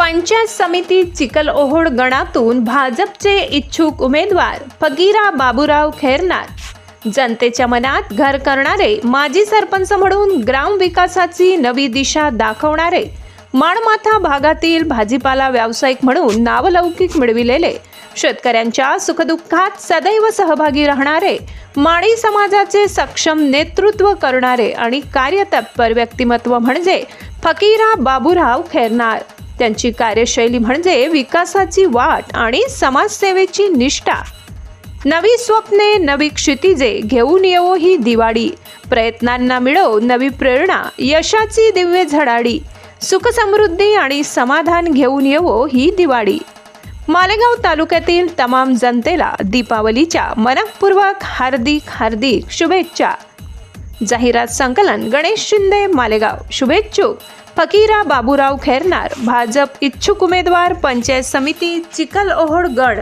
पंचायत समिती चिकल ओहोड गणातून भाजपचे इच्छुक उमेदवार फकीरा बाबूराव खैरनार. जनतेच्या मनात घर करणारे माजी सरपंच म्हणून ग्राम विकासाची नवी दिशा दाखवणारे माणमाथा भागातील भाजीपाला व्यावसायिक म्हणून नावलौकिक मिळविलेले शेतकऱ्यांच्या सुखदुःखात सदैव सहभागी राहणारे माळी समाजाचे सक्षम नेतृत्व करणारे आणि कार्यतत्पर व्यक्तिमत्व म्हणजे फकीरा बाबूराव खैरनार. त्यांची कार्यशैली म्हणजे विकासाची वाट आणि समाजसेवेची निष्ठा. नवी स्वप्ने नवी क्षितिजे घेऊन येवो ही दिवाळी. प्रयत्नांना मिळो नवी प्रेरणा यशाची दिव्य झडाडी सुखसमृद्धी आणि समाधान घेऊन येवो ही दिवाळी. मालेगाव तालुक्यातील तमाम जनतेला दीपावलीच्या मनपूर्वक हार्दिक हार्दिक शुभेच्छा. जाहिरात संकलन गणेश शिंदे मालेगाव. शुभेच्छुक. फकीरा बाबूराव खैरनार भाजप इच्छुक उमेदवार पंचायत समिती चिखल ओहोड गड